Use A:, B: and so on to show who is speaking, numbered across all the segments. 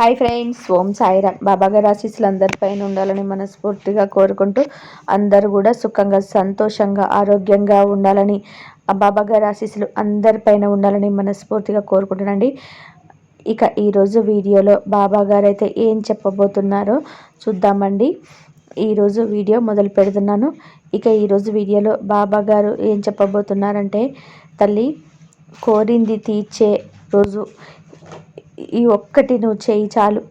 A: Hi friends ఓం సాయిరామ్. బాబాగారి ఆశీస్సులు అందరిపైన ఉండాలని మనస్ఫూర్తిగా కోరుకుంటూ అందరూ కూడా సుఖంగా సంతోషంగా ఆరోగ్యంగా ఉండాలని బాబా బాబాగారి ఆశీస్సులు అందరిపైన ఉండాలని మనస్ఫూర్తిగా కోరుకుంటున్నాండి ఇక ఈరోజు వీడియోలో బాబా గారు అయితే ఏం చెప్పబోతున్నారో చూద్దామండి. ఈరోజు వీడియో మొదలు పెడుతున్నాను. ఇక ఈరోజు వీడియోలో బాబా గారు ఏం చెప్పబోతున్నారంటే తల్లి కోరింది తీర్చే రోజు ఈ ఒక్కటి నువ్వు చేయి చాలు.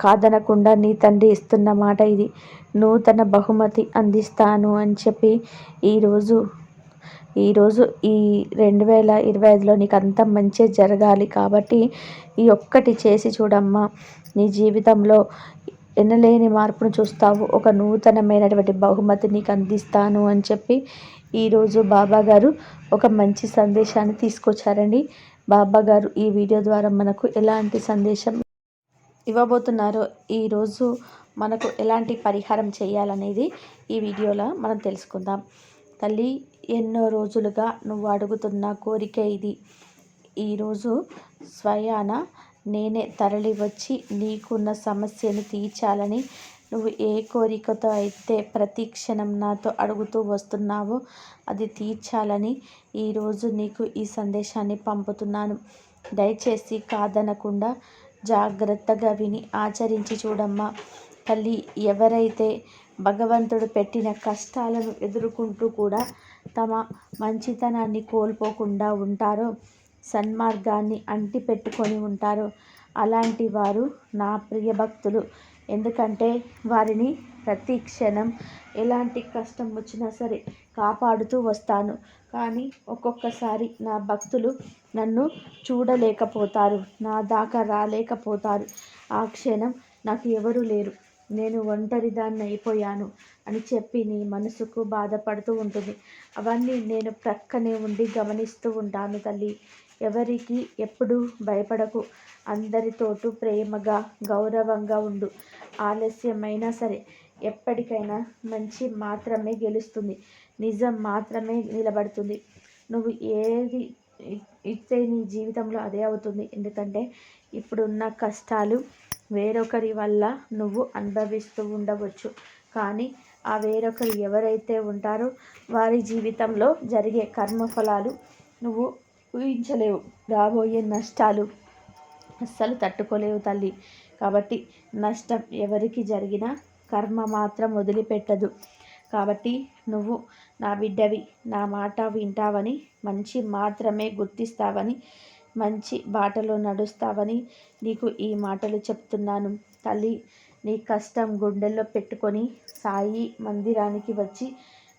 A: కాదనకుండా నీ తండ్రి ఇస్తున్న మాట ఇది. నూతన బహుమతి అందిస్తాను అని చెప్పి ఈరోజు ఈరోజు ఈ రెండు వేల ఇరవై ఐదులో నీకు అంత మంచి జరగాలి కాబట్టి ఈ ఒక్కటి చేసి చూడమ్మా. నీ జీవితంలో ఎనలేని మార్పును చూస్తావు. ఒక నూతనమైనటువంటి బహుమతి నీకు అందిస్తాను అని చెప్పి ఈరోజు బాబా గారు ఒక మంచి సందేశాన్ని తీసుకొచ్చారండి. బాబా గారు ఈ వీడియో ద్వారా మనకు ఎలాంటి సందేశం ఇవ్వబోతున్నారో ఈరోజు మనకు ఎలాంటి పరిహారం చేయాలనేది ఈ వీడియోలో మనం తెలుసుకుందాం. తల్లి ఎన్నో రోజులుగా నువ్వు అడుగుతున్న కోరిక ఇది. ఈరోజు స్వయాన నేనే తరలి వచ్చి నీకున్న సమస్యను తీర్చాలని నువ్వు ఏ కోరికతో అయితే ప్రతి క్షణం నాతో అడుగుతూ వస్తున్నావో అది తీర్చాలని ఈరోజు నీకు ఈ సందేశాన్ని పంపుతున్నాను. దయచేసి కాదనకుండా జాగ్రత్తగా విని ఆచరించి చూడమ్మా. తల్లి ఎవరైతే భగవంతుడు పెట్టిన కష్టాలను ఎదుర్కొంటూ కూడా తమ మంచితనాన్ని కోల్పోకుండా ఉంటారో సన్మార్గాన్ని అంటిపెట్టుకొని ఉంటారో అలాంటి వారు నా ప్రియ భక్తులు ఎందుకంటే వారిని ప్రతి క్షణం ఎలాంటి కష్టం వచ్చినా సరే కాపాడుతూ వస్తాను. కానీ ఒక్కొక్కసారి నా భక్తులు నన్ను చూడలేకపోతారు నా దాకా రాలేకపోతారు. ఆ క్షణం నాకు ఎవరు లేరు. నేను ఒంటరిదాన్ని అయిపోయాను అని చెప్పి నీ మనసుకు బాధపడుతూ ఉంటుంది. అవన్నీ నేను ప్రక్కనే ఉండి గమనిస్తూ ఉంటాను తల్లి. ఎవరికి ఎప్పుడు భయపడకు. అందరితోటూ ప్రేమగా గౌరవంగా ఉండు. ఆలస్యమైనా సరే ఎప్పటికైనా మంచి మాత్రమే గెలుస్తుంది. నిజం మాత్రమే నిలబడుతుంది. నువ్వు ఏది ఇస్తే నీ జీవితంలో అదే అవుతుంది. ఎందుకంటే ఇప్పుడున్న కష్టాలు వేరొకరి వల్ల నువ్వు అనుభవిస్తూ ఉండవచ్చు. కానీ ఆ వేరొకరు ఎవరైతే ఉంటారో వారి జీవితంలో జరిగే కర్మఫలాలు నువ్వు ఊహించలేవు. రాబోయే నష్టాలు అస్సలు తట్టుకోలేవు తల్లి. కాబట్టి నష్టం ఎవరికి జరిగినా కర్మ మాత్రం వదిలిపెట్టదు. కాబట్టి నువ్వు నా బిడ్డవి నా మాట వింటావని మంచి మాత్రమే గుర్తిస్తావని మంచి బాటలో నడుస్తావని నీకు ఈ మాటలు చెప్తున్నాను. తల్లి నీ కష్టం గుండెల్లో పెట్టుకొని సాయి మందిరానికి వచ్చి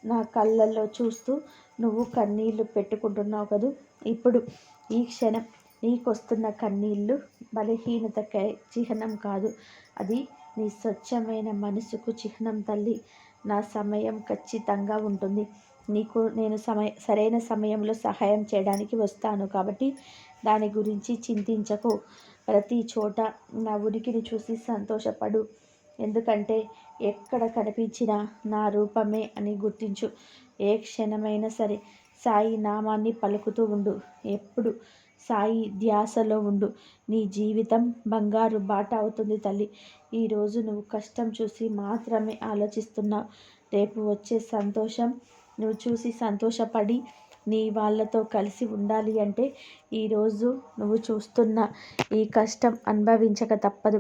A: నా కళ్ళల్లో చూస్తూ నువ్వు కన్నీళ్ళు పెట్టుకుంటున్నావు కదూ? ఇప్పుడు ఈ క్షణం నీకొస్తున్న కన్నీళ్ళు బలహీనతకై చిహ్నం కాదు. అది నీ స్వచ్ఛమైన మనసుకు చిహ్నం తల్లి. నా సమయం ఖచ్చితంగా ఉంటుంది. నీకు నేను సమయ సరైన సమయంలో సహాయం చేయడానికి వస్తాను కాబట్టి దాని గురించి చింతించకు. ప్రతి చోట నా ఉనికిని చూసి సంతోషపడు. ఎందుకంటే ఎక్కడ కనిపించినా నా రూపమే అని గుర్తించు. ఏ క్షణమైనా సరే సాయి నామాన్ని పలుకుతూ ఉండు. ఎప్పుడు సాయి ధ్యాసలో ఉండు. నీ జీవితం బంగారు బాట అవుతుంది తల్లి. ఈరోజు నువ్వు కష్టం చూసి మాత్రమే ఆలోచిస్తున్నావు. రేపు వచ్చే సంతోషం నువ్వు చూసి సంతోషపడి నీ వాళ్ళతో కలిసి ఉండాలి అంటే ఈరోజు నువ్వు చూస్తున్న ఈ కష్టం అనుభవించక తప్పదు.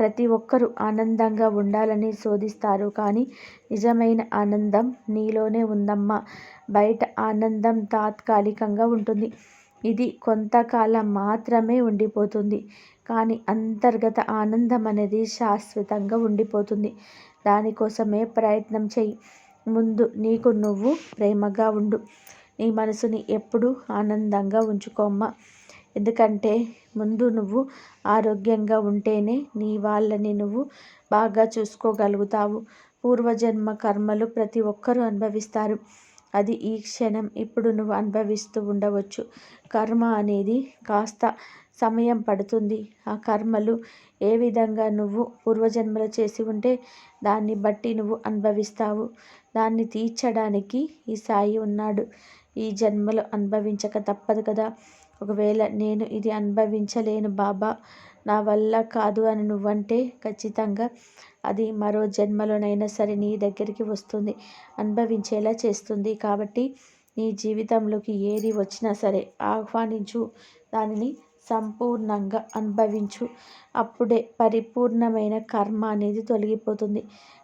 A: ప్రతి ఒక్కరూ ఆనందంగా ఉండాలని శోధిస్తారు. కానీ నిజమైన ఆనందం నీలోనే ఉందమ్మా. బయట ఆనందం తాత్కాలికంగా ఉంటుంది. ఇది కొంతకాలం మాత్రమే ఉండిపోతుంది. కానీ అంతర్గత ఆనందం అనేది శాశ్వతంగా ఉండిపోతుంది. దానికోసమే ప్రయత్నం చెయ్యి. ముందు నీకు నువ్వు ప్రేమగా ఉండు. నీ మనసుని ఎప్పుడూ ఆనందంగా ఉంచుకోమ్మా. ఎందుకంటే ముందు నువ్వు ఆరోగ్యంగా ఉంటేనే నీ వాళ్ళని నువ్వు బాగా చూసుకోగలుగుతావు. పూర్వజన్మ కర్మలు ప్రతి ఒక్కరూ అనుభవిస్తారు. అది ఈ క్షణం ఇప్పుడు నువ్వు అనుభవిస్తూ ఉండవచ్చు. కర్మ అనేది కాస్త సమయం పడుతుంది. ఆ కర్మలు ఏ విధంగా నువ్వు పూర్వజన్మలో చేసి ఉంటే దాన్ని బట్టి నువ్వు అనుభవిస్తావు. దాన్ని తీర్చడానికి ఈ సాయి ఉన్నాడు. ఈ జన్మలో అనుభవించక తప్పదు కదా. ఒకవేళ నేను ఇది అనుభవించలేను బాబా నా వల్ల కాదు అని నువ్వంటే ఖచ్చితంగా అది మరో జన్మలోనైనా సరే నీ దగ్గరికి వస్తుంది అనుభవించేలా చేస్తుంది. కాబట్టి నీ జీవితంలోకి ఏది వచ్చినా సరే ఆహ్వానించు దానిని సంపూర్ణంగా అనుభవించు. అప్పుడే పరిపూర్ణమైన కర్మ అనేది తొలగిపోతుంది.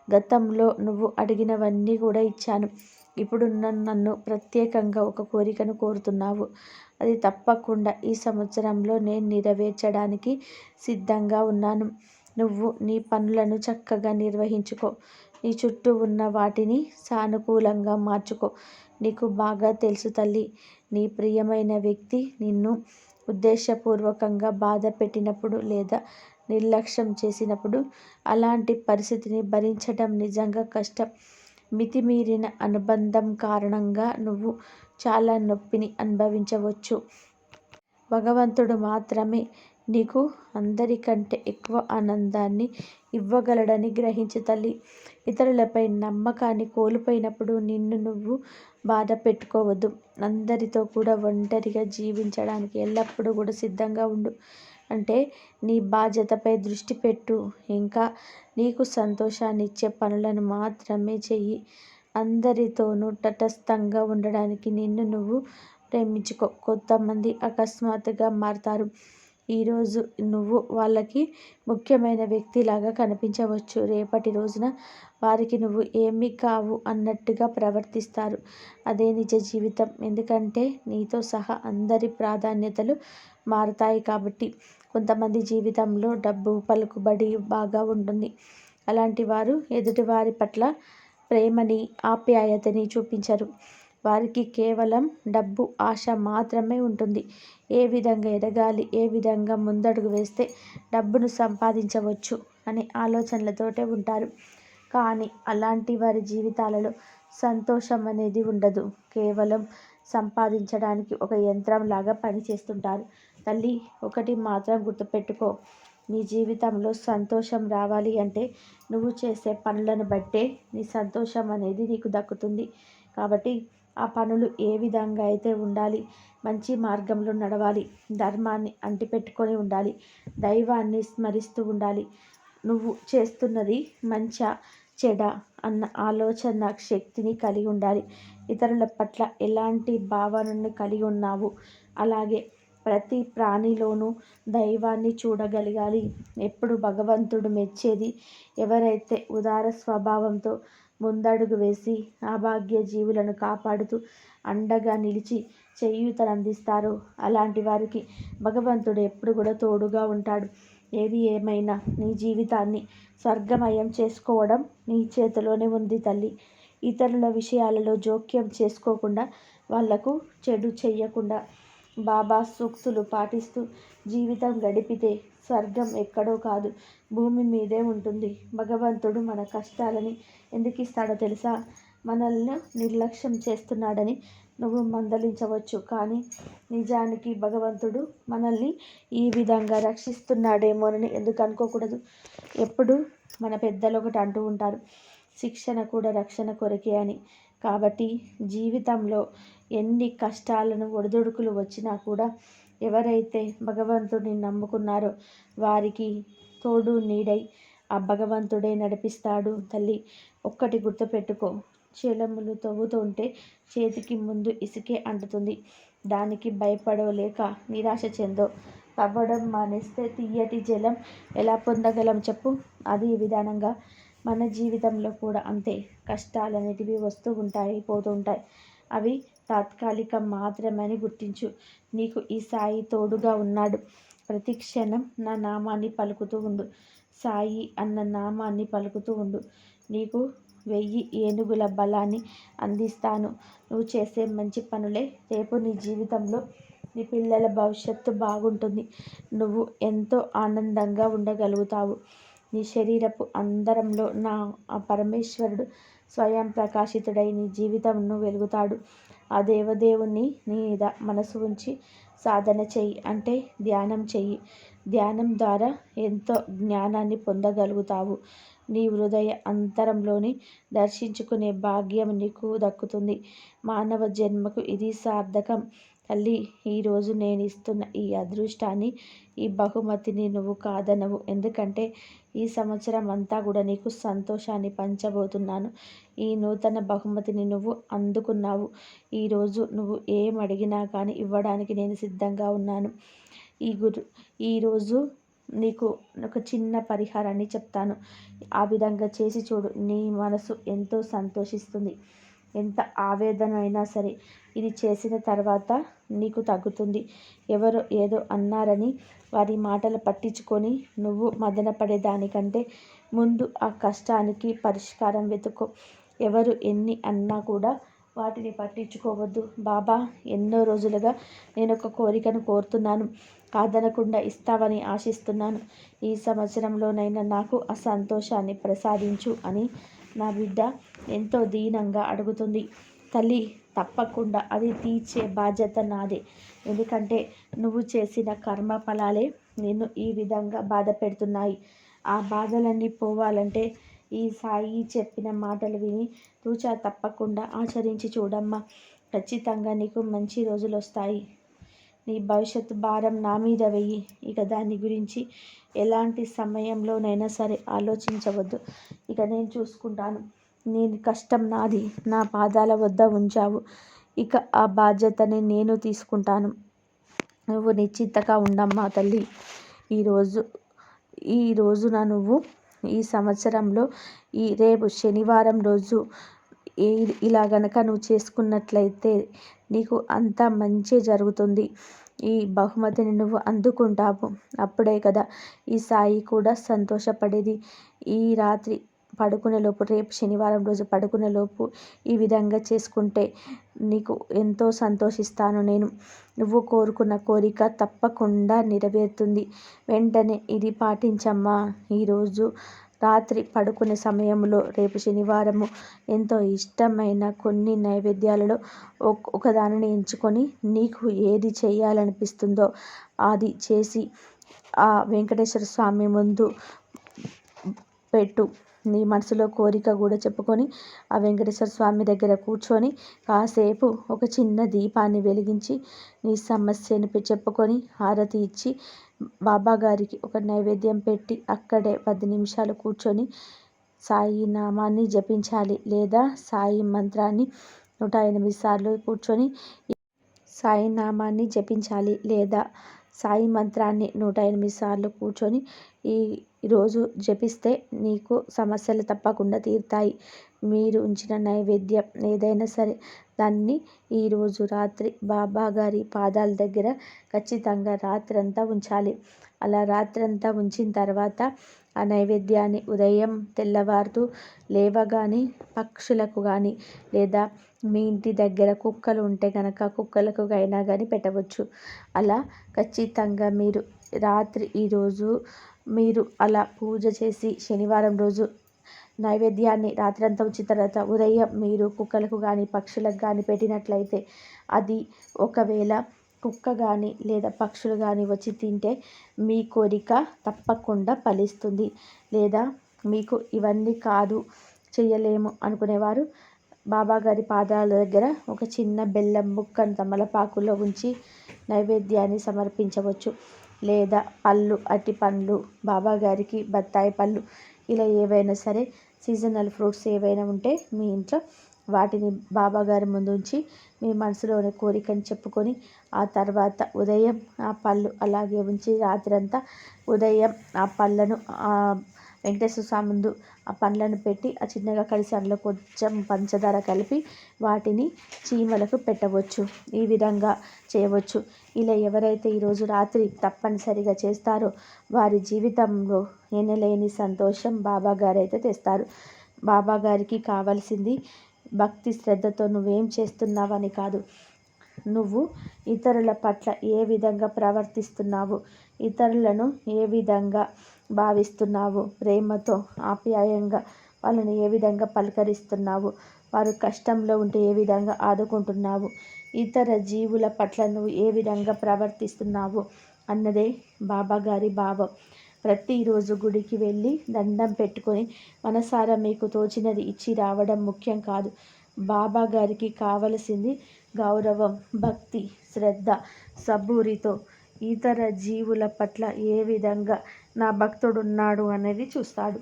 A: గతంలో నువ్వు అడిగినవన్నీ కూడా ఇచ్చాను. ఇప్పుడు నన్ను ప్రత్యేకంగా ఒక కోరికను కోరుతున్నావు. అది తప్పకుండా ఈ సంవత్సరంలో నేను నెరవేర్చడానికి సిద్ధంగా ఉన్నాను. నువ్వు నీ పనులను చక్కగా నిర్వహించుకో. నీ చుట్టూ ఉన్న వాటిని సానుకూలంగా మార్చుకో. నీకు బాగా తెలుసు తల్లి. నీ ప్రియమైన వ్యక్తి నిన్ను ఉద్దేశపూర్వకంగా బాధ పెట్టినప్పుడు లేదా నిర్లక్ష్యం చేసినప్పుడు అలాంటి పరిస్థితిని భరించడం నిజంగా కష్టం. మితిమీరిన అనుబంధం కారణంగా నువ్వు చాలా నొప్పిని అనుభవించవచ్చు. భగవంతుడు మాత్రమే నీకు అందరికంటే ఎక్కువ ఆనందాన్ని ఇవ్వగలడని గ్రహించు తల్లి. ఇతరులపై నమ్మకాన్ని కోల్పోయినప్పుడు నిన్ను నువ్వు బాధ పెట్టుకోవద్దు. అందరితో కూడా ఒంటరిగా జీవించడానికి ఎల్లప్పుడూ కూడా సిద్ధంగా ఉండు. అంటే నీ బాధ్యతపై దృష్టి పెట్టు. ఇంకా నీకు సంతోషాన్ని ఇచ్చే పనులను మాత్రమే చెయ్యి. అందరితోనూ తటస్థంగా ఉండడానికి నిన్ను నువ్వు ప్రేమించుకో. కొంతమంది అకస్మాత్తుగా మారతారు. ఈరోజు నువ్వు వాళ్ళకి ముఖ్యమైన వ్యక్తిలాగా కనిపించవచ్చు. రేపటి రోజున వారికి నువ్వు ఏమీ కావు అన్నట్టుగా ప్రవర్తిస్తారు. అదే నిజ జీవితం. ఎందుకంటే నీతో సహా అందరి ప్రాధాన్యతలు మారుతాయి కాబట్టి కొంతమంది జీవితంలో డబ్బు పలుకుబడి బాగా ఉంటుంది. అలాంటి వారు ఎదుటివారి పట్ల ప్రేమని ఆప్యాయతని చూపించరు. వారికి కేవలం డబ్బు ఆశ మాత్రమే ఉంటుంది. ఏ విధంగా ఎదగాలి ఏ విధంగా ముందడుగు వేస్తే డబ్బును సంపాదించవచ్చు అనే ఆలోచనలతోటే ఉంటారు. కానీ అలాంటి వారి జీవితాలలో సంతోషం అనేది ఉండదు. కేవలం సంపాదించడానికి ఒక యంత్రం లాగా పనిచేస్తుంటారు. తల్లి ఒకటి మాత్రం గుర్తుపెట్టుకో. నీ జీవితంలో సంతోషం రావాలి అంటే నువ్వు చేసే పనులను బట్టే నీ సంతోషం అనేది నీకు దక్కుతుంది. కాబట్టి ఆ పనులు ఏ విధంగా అయితే ఉండాలి మంచి మార్గంలో నడవాలి ధర్మాన్ని అంటిపెట్టుకొని ఉండాలి దైవాన్ని స్మరిస్తూ ఉండాలి నువ్వు చేస్తున్నది మంచా చెడ అన్న ఆలోచన శక్తిని కలిగి ఉండాలి. ఇతరుల పట్ల ఎలాంటి భావనను కలిగి ఉన్నావు? అలాగే ప్రతి ప్రాణిలోనూ దైవాన్ని చూడగలగాలి. ఎప్పుడు భగవంతుడు మెచ్చేది ఎవరైతే ఉదార స్వభావంతో ముందడుగు వేసి అభాగ్య జీవులను కాపాడుతూ అండగా నిలిచి చేయూతనందిస్తారో అలాంటి వారికి భగవంతుడు ఎప్పుడు కూడా తోడుగా ఉంటాడు. ఏది ఏమైనా నీ జీవితాన్ని స్వర్గమయం చేసుకోవడం నీ చేతిలోనే ఉంది తల్లి. ఇతరుల విషయాలలో జోక్యం చేసుకోకుండా వాళ్ళకు చెడు చేయకుండా బాబా సూక్తులు పాటిస్తూ జీవితం గడిపితే స్వర్గం ఎక్కడో కాదు. భూమి మీదే ఉంటుంది. భగవంతుడు మన కష్టాలని ఎందుకు ఇస్తాడో తెలుసా? మనల్ని నిర్లక్ష్యం చేస్తున్నాడని నువ్వు మందలించవచ్చు. కానీ నిజానికి భగవంతుడు మనల్ని ఈ విధంగా రక్షిస్తున్నాడేమోనని ఎందుకు అనుకోకూడదు? ఎప్పుడు మన పెద్దలు ఒకటి అంటూ ఉంటారు. శిక్షణ కూడా రక్షణ కొరకే అని. కాబట్టి జీవితంలో ఎన్ని కష్టాలను ఒడిదుడుకులు వచ్చినా కూడా ఎవరైతే భగవంతుడిని నమ్ముకున్నారో వారికి తోడు నీడై ఆ భగవంతుడే నడిపిస్తాడు. తల్లి ఒక్కటి గుర్తుపెట్టుకో. చీలములు తవ్వుతుంటే చేతికి ముందు ఇసుకే అంటుతుంది. దానికి భయపడలేక నిరాశ చెందో. తవ్వడం మానేస్తే తీయటి జలం ఎలా పొందగలం చెప్పు. అది విధానంగా మన జీవితంలో కూడా అంతే. కష్టాలు అనేటివి వస్తూ ఉంటాయి పోతూ ఉంటాయి. అవి తాత్కాలికం మాత్రమని గుర్తించు. నీకు ఈ సాయి తోడుగా ఉన్నాడు. ప్రతి క్షణం నా నామాన్ని పలుకుతూ ఉండు. సాయి అన్న నామాన్ని పలుకుతూ ఉండు. నీకు వెయ్యి ఏనుగుల బలాన్ని అందిస్తాను. నువ్వు చేసే మంచి పనులే రేపు నీ జీవితంలో నీ పిల్లల భవిష్యత్తు బాగుంటుంది. నువ్వు ఎంతో ఆనందంగా ఉండగలుగుతావు. నీ శరీరపు అందరంలో నా పరమేశ్వరుడు స్వయం ప్రకాశితుడై నీ జీవితంను వెలుగుతాడు. ఆ దేవదేవుని మీద మనసు ఉంచి సాధన చెయ్యి అంటే ధ్యానం చెయ్యి. ధ్యానం ద్వారా ఎంతో జ్ఞానాన్ని పొందగలుగుతావు. నీ హృదయ అంతరంలోని దర్శించుకునే భాగ్యం నీకు దక్కుతుంది. మానవ జన్మకు ఇది సార్థకం. తల్లి ఈరోజు నేను ఇస్తున్న ఈ అదృష్టాన్ని ఈ బహుమతిని నువ్వు కాదనవు. ఎందుకంటే ఈ సంవత్సరం అంతా కూడా నీకు సంతోషాన్ని పంచబోతున్నాను. ఈ నూతన బహుమతిని నువ్వు అందుకున్నావు. ఈరోజు నువ్వు ఏం అడిగినా కానీ ఇవ్వడానికి నేను సిద్ధంగా ఉన్నాను. ఈ గురు ఈరోజు నీకు ఒక చిన్న పరిహారాన్ని చెప్తాను. ఆ విధంగా చేసి చూడు. నీ మనసు ఎంతో సంతోషిస్తుంది. ఎంత ఆవేదన అయినా సరే ఇది చేసిన తర్వాత నీకు తగ్గుతుంది. ఎవరు ఏదో అన్నారని వారి మాటలు పట్టించుకొని నువ్వు మదన పడేదానికంటే ముందు ఆ కష్టానికి పరిష్కారం వెతుకో ఎవరు ఎన్ని అన్నా కూడా వాటిని పట్టించుకోవద్దు. బాబా ఎన్నో రోజులుగా నేను ఒక కోరికను కోరుతున్నాను. కాదనకుండా ఇస్తావని ఆశిస్తున్నాను. ఈ సంవత్సరంలోనైనా నాకు ఆ సంతోషాన్ని ప్రసాదించు అని నా బిడ్డ ఎంతో దీనంగా అడుగుతుంది. తల్లి తప్పకుండా అది తీర్చే బాధ్యత నాదే. ఎందుకంటే నువ్వు చేసిన కర్మ ఫలాలే నిన్ను ఈ విధంగా బాధ పెడుతున్నాయి. ఆ బాధలన్నీ పోవాలంటే ఈ సాయి చెప్పిన మాటలు విని తూచా తప్పకుండా ఆచరించి చూడమ్మా. ఖచ్చితంగా నీకు మంచి రోజులు వస్తాయి నీ భవిష్యత్తు భారం నా మీద వెయ్యి ఇక దాని గురించి ఎలాంటి సమయంలోనైనా సరే ఆలోచించవద్దు. ఇక నేను చూసుకుంటాను. నేను కష్టం నాది. నా పాదాల వద్ద ఉంచావు. ఇక ఆ బాధ్యతని నేను తీసుకుంటాను. నువ్వు నిశ్చింతగా ఉండమ్మా తల్లి. ఈరోజు ఈ రోజున నువ్వు ఈ సంవత్సరంలో ఈ రేపు శనివారం రోజు ఏ ఇలా గనక నువ్వు చేసుకున్నట్లయితే నీకు అంత మంచి జరుగుతుంది. ఈ బహుమతిని నువ్వు అందుకుంటావు. అప్పుడే కదా ఈ సాయి కూడా సంతోషపడేది. ఈ రాత్రి పడుకునేలోపు రేపు శనివారం రోజు పడుకునేలోపు ఈ విధంగా చేసుకుంటే నీకు ఎంతో సంతోషిస్తాను నేను. నువ్వు కోరుకున్న కోరిక తప్పకుండా నెరవేరుతుంది. వెంటనే ఇది పాటించమ్మా. ఈరోజు రాత్రి పడుకునే సమయంలో రేపు శనివారము ఎంతో ఇష్టమైన కొన్ని నైవేద్యాలలో ఒకదానిని ఎంచుకొని నీకు ఏది చేయాలనిపిస్తుందో అది చేసి ఆ వెంకటేశ్వర స్వామి ముందు పెట్టు. నీ మనసులో కోరిక కూడా చెప్పుకొని ఆ వెంకటేశ్వర స్వామి దగ్గర కూర్చొని కాసేపు ఒక చిన్న దీపాన్ని వెలిగించి నీ సమస్యను చెప్పుకొని హారతి ఇచ్చి బాబా గారికి ఒక నైవేద్యం పెట్టి అక్కడే పది నిమిషాలు కూర్చొని సాయి నామాన్ని జపించాలి లేదా సాయి మంత్రాన్ని నూట ఎనిమిది సార్లు కూర్చొని సాయి నామాన్ని జపించాలి లేదా సాయి మంత్రాన్ని నూట ఎనిమిది సార్లు కూర్చొని ఈ రోజు జపిస్తే నీకు సమస్యలు తప్పకుండా తీరుతాయి. మీరు ఉంచిన నైవేద్యం ఏదైనా సరే దాన్ని ఈరోజు రాత్రి బాబా గారి పాదాల దగ్గర ఖచ్చితంగా రాత్రంతా ఉంచాలి. అలా రాత్రంతా ఉంచిన తర్వాత ఆ నైవేద్యాన్ని ఉదయం తెల్లవారుతూ లేవగాని పక్షులకు కానీ లేదా మీ ఇంటి దగ్గర కుక్కలు ఉంటే కనుక కుక్కలకు అయినా కానీ పెట్టవచ్చు. అలా ఖచ్చితంగా మీరు రాత్రి ఈరోజు మీరు అలా పూజ చేసి శనివారం రోజు నైవేద్యాన్ని రాత్రంతా ఉంచిన తర్వాత ఉదయం మీరు కుక్కలకు కానీ పక్షులకు కానీ పెట్టినట్లయితే అది ఒకవేళ కుక్క కానీ లేదా పక్షులు కానీ వచ్చి తింటే మీ కోరిక తప్పకుండా ఫలిస్తుంది. లేదా మీకు ఇవన్నీ కాదు చేయలేము అనుకునేవారు. బాబాగారి పాదాల దగ్గర ఒక చిన్న బెల్లం ముక్కను తమలపాకులో ఉంచి నైవేద్యాన్ని సమర్పించవచ్చు. లేదా పళ్ళు అట్టి పండ్లు బాబాగారికి బత్తాయి పళ్ళు ఇలా ఏవైనా సరే సీజనల్ ఫ్రూట్స్ ఏవైనా ఉంటే మీ ఇంట్లో వాటిని బాబాగారి ముందు ఉంచి మీ మనసులోని కోరికని చెప్పుకొని ఆ తర్వాత ఉదయం ఆ పళ్ళు అలాగే ఉంచి రాత్రంతా ఉదయం ఆ పళ్ళను వెంకటేశ్వర స్వామి ముందు ఆ పండ్లను పెట్టి ఆ చిన్నగా కలిసి అందులో కొంచెం పంచదార కలిపి వాటిని చీమలకు పెట్టవచ్చు. ఈ విధంగా చేయవచ్చు. ఇలా ఎవరైతే ఈరోజు రాత్రి తప్పనిసరిగా చేస్తారో వారి జీవితంలో ఎనలేని సంతోషం బాబా గారు అయితే తెస్తారు. బాబా గారికి కావాల్సింది భక్తి శ్రద్ధతో నువ్వేం చేస్తున్నావని కాదు. నువ్వు ఇతరుల పట్ల ఏ విధంగా ప్రవర్తిస్తున్నావు? ఇతరులను ఏ విధంగా భావిస్తున్నావు. ప్రేమతో ఆప్యాయంగా వాళ్ళని ఏ విధంగా పలకరిస్తున్నావు? వారు కష్టంలో ఉంటే ఏ విధంగా ఆదుకుంటున్నావు? ఇతర జీవుల పట్ల నువ్వు ఏ విధంగా ప్రవర్తిస్తున్నావు? అన్నదే బాబా గారి భావం. ప్రతిరోజు గుడికి వెళ్ళి దండం పెట్టుకొని మనసారా మీకు తోచినది ఇచ్చి రావడం ముఖ్యం కాదు. బాబా గారికి కావలసింది గౌరవం భక్తి శ్రద్ధ సబూరితో. ఇతర జీవుల పట్ల ఏ విధంగా నా భక్తుడున్నాడు అనేది చూస్తాడు.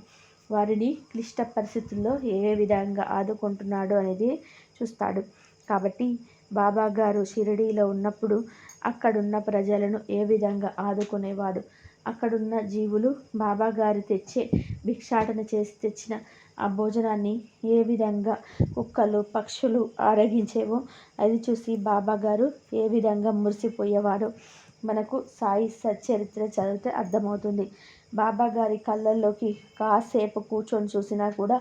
A: వారిని క్లిష్ట పరిస్థితుల్లో ఏ విధంగా ఆదుకుంటున్నాడు అనేది చూస్తాడు. కాబట్టి బాబా గారు షిరిడీలో ఉన్నప్పుడు అక్కడున్న ప్రజలను ఏ విధంగా ఆదుకునేవాడు? అక్కడున్న జీవులు బాబా గారు తెచ్చే భిక్షాటన చేసి తెచ్చిన ఆ భోజనాన్ని ఏ విధంగా కుక్కలు పక్షులు ఆరగించేవో అది చూసి బాబా గారు ఏ విధంగా మురిసిపోయేవారు మనకు సాయి సచ్చరిత్ర చదివితే అర్థమవుతుంది. బాబా గారి కళ్ళల్లోకి కాసేపు కూర్చొని చూసినా కూడా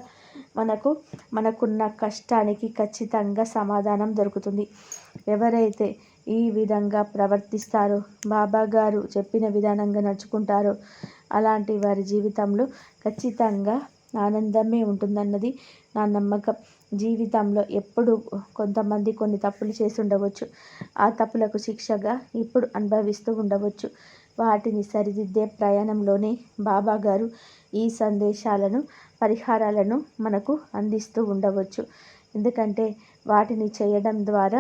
A: మనకు మనకున్న కష్టానికి ఖచ్చితంగా సమాధానం దొరుకుతుంది. ఎవరైతే ఈ విధంగా ప్రవర్తిస్తారో బాబా గారు చెప్పిన విధానంగా నడుచుకుంటారో అలాంటి వారి జీవితంలో ఖచ్చితంగా ఆనందమే ఉంటుందన్నది నా నమ్మకం. జీవితంలో ఎప్పుడు కొంతమంది కొన్ని తప్పులు చేసి ఉండవచ్చు. ఆ తప్పులకు శిక్షగా ఇప్పుడు అనుభవిస్తూ ఉండవచ్చు. వాటిని సరిదిద్దే ప్రయాణంలోనే బాబా గారు ఈ సందేశాలను పరిహారాలను మనకు అందిస్తూ ఉండవచ్చు. ఎందుకంటే వాటిని చేయడం ద్వారా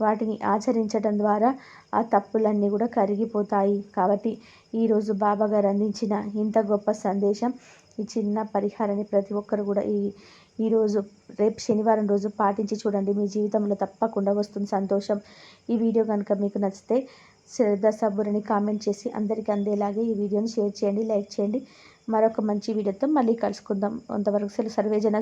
A: వాటిని ఆచరించడం ద్వారా ఆ తప్పులన్నీ కూడా కరిగిపోతాయి. కాబట్టి ఈరోజు బాబా గారు అందించిన ఇంత గొప్ప సందేశం ఈ చిన్న పరిహారాన్ని ప్రతి ఒక్కరు కూడా ఈ ఈరోజు రేపు శనివారం రోజు పాటించి చూడండి. మీ జీవితంలో తప్పకుండా వస్తుంది సంతోషం. ఈ వీడియో కనుక మీకు నచ్చితే శ్రద్ధ సబ్బురని కామెంట్ చేసి అందరికీ అందేలాగే ఈ వీడియోని షేర్ చేయండి లైక్ చేయండి. మరొక మంచి వీడియోతో మళ్ళీ కలుసుకుందాం. అంతవరకు సర్వేజన